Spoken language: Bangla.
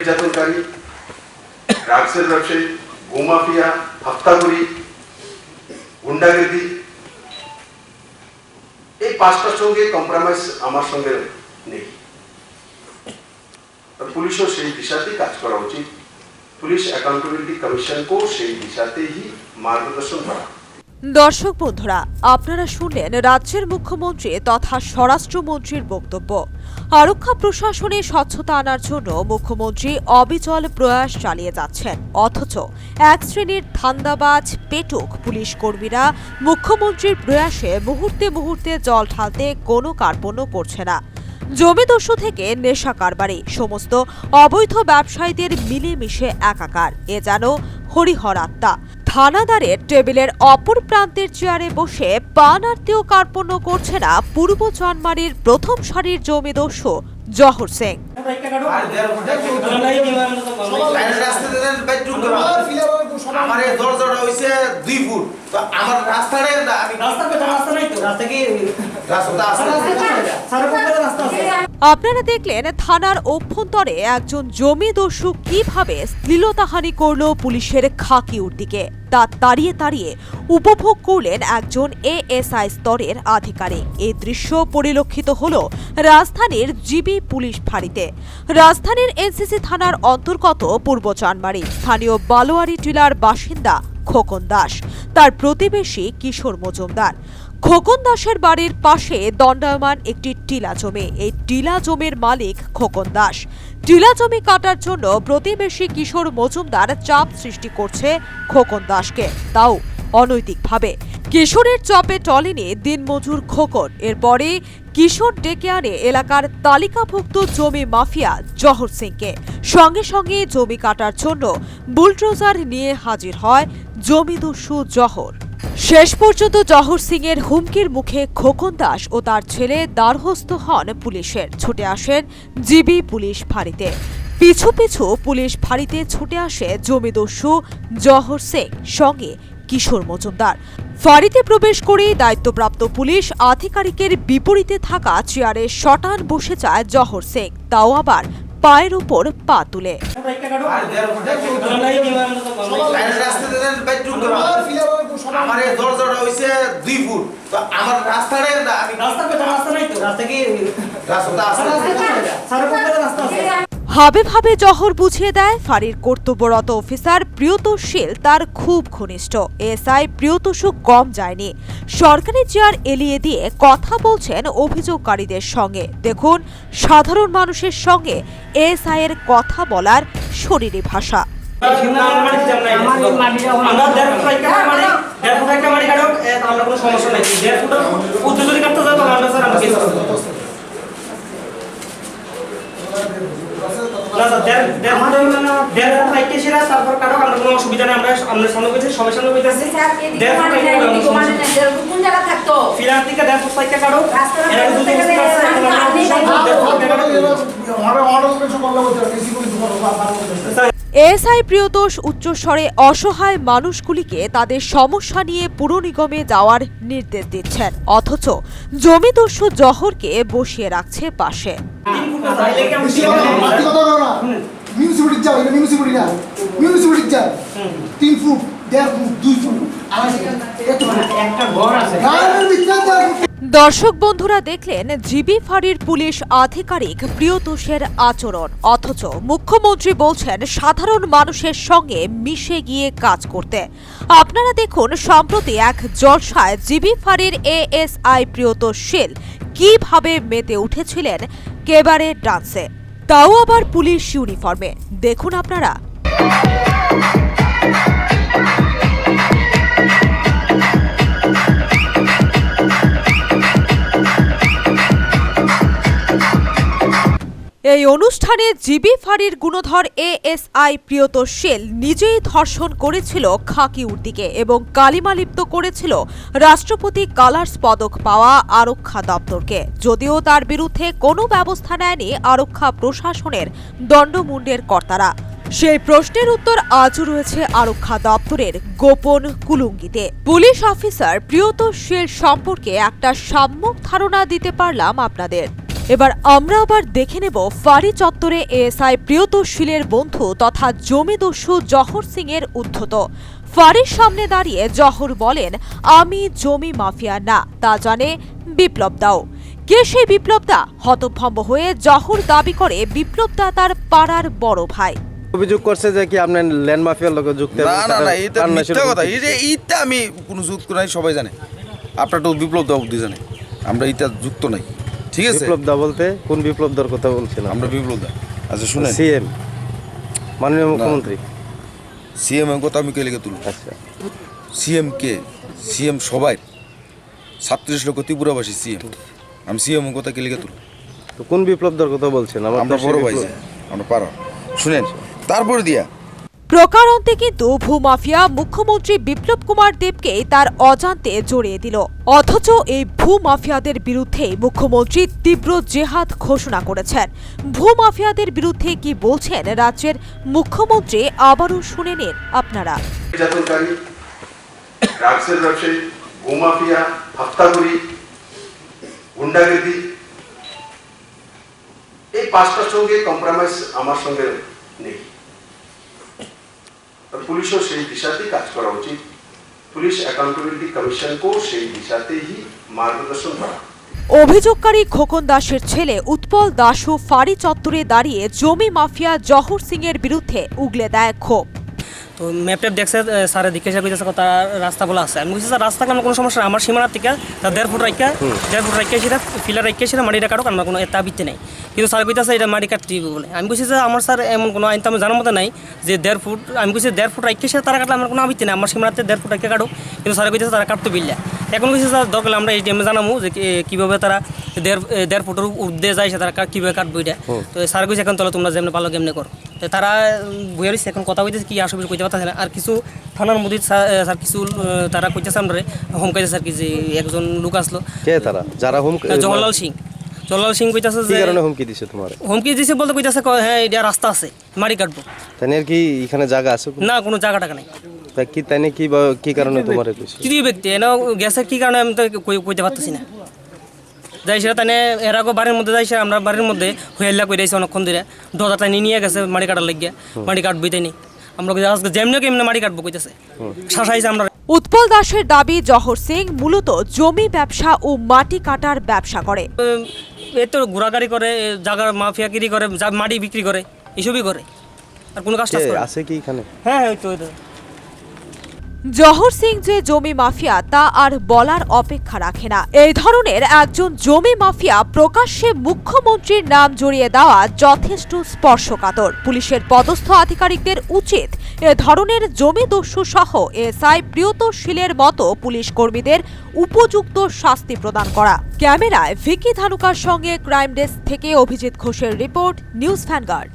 নির্যাতনকারী ড্রাগসের ব্যবসায়ী গোমাফিয়া হত্যাগুড়ি গুন্ডাগিরি এই পাঁচটার সঙ্গে কম্প্রোমাইজ আমার সঙ্গে নেই আর পুলিশও সেই দিশাতেই কাজ করা উচিত পুলিশ অ্যাকাউন্টেবিলিটি কমিশনকেও সেই দিশাতেই মার্গদর্শন করা দর্শক বন্ধুরা, আপনারা শুনলেন রাজ্যের মুখ্যমন্ত্রী তথা স্বরাষ্ট্রমন্ত্রীর বক্তব্য। আরক্ষা প্রশাসনে স্বচ্ছতা আনার জন্য মুখ্যমন্ত্রী অবিচল প্রয়াস চালিয়ে যাচ্ছেন। অথচ এক শ্রেণির ধান্দাবাজ, পেটুক পুলিশ কর্মীরা মুখ্যমন্ত্রীর প্রয়াসে মুহূর্তে মুহূর্তে জল ঢালতে কোনো কার্পণ্য করছে না। জমিদস্যু থেকে নেশা কারবারি, সমস্ত অবৈধ ব্যবসায়ীদের মিলেমিশে একাকার। এ যেন হরিহর আত্মা। থানাদারের টেবিলের অপর প্রান্তের চেয়ারে বসে পান পানার্তেও কার্পণ্য করছে না পূর্ব জন্মারির প্রথম সারির জমিদস্যু জহর সিং। লাইনের রাস্তা আমার এই দরজাটা হইছে দুই ফুট তো। আমার রাস্তাটা আমি রাস্তা আছে। আপনারা দেখলেন থানার অভ্যন্তরে একজন জমিদস্যু কীভাবে শ্লীলতাহানি করল পুলিশের খাকি উর্দিকে। তা তাড়িয়ে তাড়িয়ে উপভোগ করলেন একজন এএসআই স্তরের আধিকারিক। এই দৃশ্য পরিলক্ষিত হল রাজধানীর জিবি পুলিশ ফাঁড়িতে। রাজধানীর এনসিসি থানার অন্তর্গত পূর্ব চানবাড়ি স্থানীয় বালোয়ারি টিলার বাসিন্দা খোকন দাস। তার প্রতিবেশী কিশোর মজুমদার। খোকন দাসের বাড়ির পাশে দণ্ডায়মান একটি টিলা জমি। এই টিলা জমির মালিক খোকন দাস। টিলা জমি কাটার জন্য প্রতিবেশী কিশোর মজুমদার চাপ সৃষ্টি করছে খোকন দাসকে। তাও অনৈতিকভাবে। কিশোরের চাপে টলেনি দিনমজুর খোকন। এরপরে কিশোর ডেকে আনে এলাকার তালিকাভুক্ত জমি মাফিয়া জহর সিংকে। সঙ্গে সঙ্গে জমি কাটার জন্য বুলডোজার নিয়ে হাজির হয় জমিদস্যু জহর। শেষ পর্যন্ত জহর সিং এর হুমকির মুখে খোকন দাস ও তার ছেলে দ্বারহস্থ হন পুলিশের। ছুটে আসেন জিবি পুলিশ ফাঁড়িতে। পিছু পিছু পুলিশ ফাঁড়িতে ছুটে আসে জমিদস্যু জহর সিং সঙ্গে কিশোর মজুমদার। ফাঁড়িতে প্রবেশ করেই দায়িত্বপ্রাপ্ত পুলিশ আধিকারিকের বিপরীতে থাকা চেয়ারে শটান বসে যায় জহর সিং তাও আবার পায়ের উপর পা তুলে। রাস্তা হাবে ভাবে জহর বুঝিয়ে দেয় ফাঁড়ির কর্তব্যরত অফিসার প্রিয়তোষীল তার খুব ঘনিষ্ঠ। এসআই প্রিয়তোষু কম যায়নি। সরকারি চেয়ার এলিয়ে দিয়ে কথা বলছেন অভিযোগকারীদের সঙ্গে। দেখুন, সাধারণ মানুষের সঙ্গে এসআই এর কথা বলার শরীরী ভাষা। আমরা কোনো সমস্যা নাই দেড় ফুট উচ্চ যদি কাটতে যাব আমরা স্যার আমরা কেস করব না স্যার দেড় দেড় ফুট দেড় ফুট হাইটে সেরা তারপর কারও আমরা কোনো অসুবিধা নেই আমরা আমরা সামনে পেয়েছি সবাই সামনে পেয়েছি দেড় ফুট ফিরার দিকে দেড় ফুট হাইটে কারও এরা দুটো বসে আছে দেড় ফুট কারও স্যার এসআই প্রিয়তোষ উচ্চস্বরে অসহায় মানুষগুলিকে তাদের সমস্যা নিয়ে পুর নিগমে যাওয়ার নির্দেশ দিচ্ছেন। অথচ জমিদস্যু জহরকে বসিয়ে রাখছে পাশে। তিন ফুট দেড় ফুট দুই ফুট একটা ঘর আছে। দর্শক বন্ধুরা দেখলেন, জিবি ফাঁড়ির পুলিশ আধিকারিক প্রিয়তোষের আচরণ। অথচ মুখ্যমন্ত্রী বলছেন, সাধারণ মানুষের সঙ্গে মিশে গিয়ে কাজ করতে। আপনারা দেখুন, সম্প্রতি এক জলসায় জিবি ফাঁড়ির এএসআই প্রিয়তোষ শীল কীভাবে মেতে উঠেছিলেন কেবারে ডান্সে। তাও আবার পুলিশ ইউনিফর্মে। দেখুন আপনারা। এই অনুষ্ঠানে জিবি ফাঁড়ির গুণধর এএসআই প্রিয়তোষ শেল নিজেই ধর্ষণ করেছিল খাকি উর্দিকে এবং কালিমালিপ্ত করেছিল রাষ্ট্রপতি কালার্স পদক পাওয়া আরক্ষা দপ্তরকে। যদিও তার বিরুদ্ধে কোনো ব্যবস্থা নেয়নি আরক্ষা প্রশাসনের দণ্ডমুণ্ডের কর্তারা। সেই প্রশ্নের উত্তর আজও রয়েছে আরক্ষা দপ্তরের গোপন কুলুঙ্গিতে। পুলিশ অফিসার প্রিয়তোষ শেল সম্পর্কে একটা সাম্যক ধারণা দিতে পারলাম আপনাদের। এবার আমরা আবার দেখে নেব ফাঁড়ি চত্বরে এএসআই প্রিয়তোশীলের বন্ধু তথা জমিদস্যু জহর সিং এর উদ্ধত। ফাঁড়ির সামনে দাঁড়িয়ে জহর বলেন আমি জমি মাফিয়া না তা জানে বিপ্লব দাও। কে সেই বিপ্লব দা? হতভম্ব হয়ে জহর দাবি করে বিপ্লব দা তার পাড়ার বড় ভাই। অভিযোগ করছে যে কি আপনার ল্যান্ড মাফিয়ার লোকে যুক্ত না না না এটা মিথ্যা কথা। এই যে এইটা আমি কোনো যুক্ত নাই সবাই জানে। আপনার তো বিপ্লব বুদ্ধি জানে। আমরা এটা যুক্ত নাই। ঠিক আছে। বিপ্লব দা বলতে কোন বিপ্লব দার কথা বলছেন আমরা বিপ্লব দা। আচ্ছা শুনেন। সিএম। মাননীয় মুখ্যমন্ত্রী। সিএম এর কথা আমি কে লিখে তুলব? আচ্ছা। সিএম কে? সিএম সবাই? সাতত্রিশ লক্ষ ত্রিপুরাবাসী সিএম। আমি সিএম এর কথা কে লিখে তুলব? তো কোন বিপ্লব দার কথা বলছেন? আমরা বড় ভাই আমরা পারো শুনেন তারপরে দিয়া প্রকারান্তে কিন্তু ভূমাফিয়া মুখ্যমন্ত্রী বিপ্লব কুমার দেবকে তার অজান্তে জড়িয়ে দিল। অথচ এই ভূমাফিয়াদের বিরুদ্ধে মুখ্যমন্ত্রী তীব্র জেহাদ ঘোষণা করেছেন। ভূমাফিয়াদের বিরুদ্ধে কি বলছেন রাজ্যের মুখ্যমন্ত্রী আবারও শুনে নিন আপনারা। এই পাঁচটার সঙ্গে কম্প্রোমাইজ আমার সঙ্গে নেই। পুলিশও সেই কাজ করা উচিত পুলিশ অ্যাকাউন্টেবিলিটি কমিশনকেও সেই দিশাতেই মার্গদর্শন করা অভিযোগকারী খোকন দাসের ছেলে উৎপল দাসও ফাঁড়ি চত্বরে দাঁড়িয়ে জমি মাফিয়া জহর সিং এর বিরুদ্ধে উগলে দেয় ক্ষোভ। তো ম্যাপ ট্যাপ দেখছে স্যারে দিকে হিসাবে দিয়েছে তার রাস্তা বলা আছে। আমি বলছি স্যার রাস্তা আমার কোনো সমস্যা। আমার সীমানার থেকে তার দেড় ফুট রাখা দেড় ফুট রাখা সেটা ফিলার রাখা সেটা মাটিটা কাটুক আমার কোনো এটা বিত্তে নেই। কিন্তু স্যার কইতেছে এটা মাটি কাটতে বলে। আমি বলছি যে আমার স্যার এমন কোনো আইন তো আমি জানার মতো নাই যে দেড় ফুট আমি বলছি দেড় ফুট রাখা সেটা তারা কাটলে আমার কোনো আবিত্তি নেই। আমার সীমানাতে দেড় ফুট রাখা কাটুক। কিন্তু স্যার কইতেছে তারা কাটতে বিল্লা। এখন বলছি স্যার দরকার আমরা এই টাইমে জানাব যে কীভাবে তারা দেড় দেড় ফুটের ঊর্ধ্বে যায় সে তারা কা- কীভাবে কাটবো এটা? তো স্যার কইছে এখন তাহলে তোমরা যেমনি ভালো কেমনে করো। তো তারা বইয়া রয়েছে এখন কথা কইতেছে কি আসবে কইতে পারতেছে না। আর কিছু থানার মধ্যে স্যার কিছু তারা কইতেছে আমরা হুমকাইছে স্যার কি যে একজন লোক আসলো। কে তারা? যারা হুম জওয়াহরলাল সিং। জওয়াহরলাল সিং কইতেছে যে কারণে হুমকি দিছে তোমার? হুমকি দিছে বলতে কইতেছে হ্যাঁ এটা রাস্তা আছে মারি কাটবো। তাই নিয়ে কি এখানে জায়গা আছে না কোনো জায়গা টাকা নাই। তা কি তাই কি কি কারণে তোমার কইছে? তৃতীয় ব্যক্তি এনে গেছে কি কারণে আমি তো কই- কইতে পারতেছি না। যাই সেটা তানে এর আগে বাড়ির মধ্যে যাইছে আমরা বাড়ির মধ্যে হইয়াল্লা করে দিয়েছি অনেকক্ষণ ধরে দরজাটা নিয়ে নিয়ে গেছে মাটি কাটার লাগিয়া মাটি কাটবই তাই আমরা আজকে যেমনি কেমনি মাটি কাটবো কইতেছে। শাসাইছে আমরা। উৎপল দাসের দাবি জহর সিং মূলত জমি ব্যবসা ও মাটি কাটার ব্যবসা করে। এ তো ঘোরাগাড়ি করে জাগার মাফিয়াগিরি করে মাটি বিক্রি করে এসবই করে। আর কোনো কাজ। আছে কি এখানে? হ্যাঁ হ্যাঁ ওই তো। জহর সিং যে জমি মাফিয়া, তা আর বলার অপেক্ষা রাখে না। এই ধরনের একজন জমি মাফিয়া প্রকাশ্যে মুখ্যমন্ত্রীর নাম জড়িয়ে দেওয়া যথেষ্ট স্পর্শকাতর। পুলিশের পদস্থ আধিকারিকদের উচিত এ ধরনের জমি দস্যু সহ এসআই প্রিয়তশীলের মতো পুলিশ কর্মীদের উপযুক্ত শাস্তি প্রদান করা। ক্যামেরায় ভিকি ধানুকার সঙ্গে ক্রাইম ডেস্ক থেকে অভিজিৎ ঘোষের রিপোর্ট, নিউজ ভ্যানগার্ড।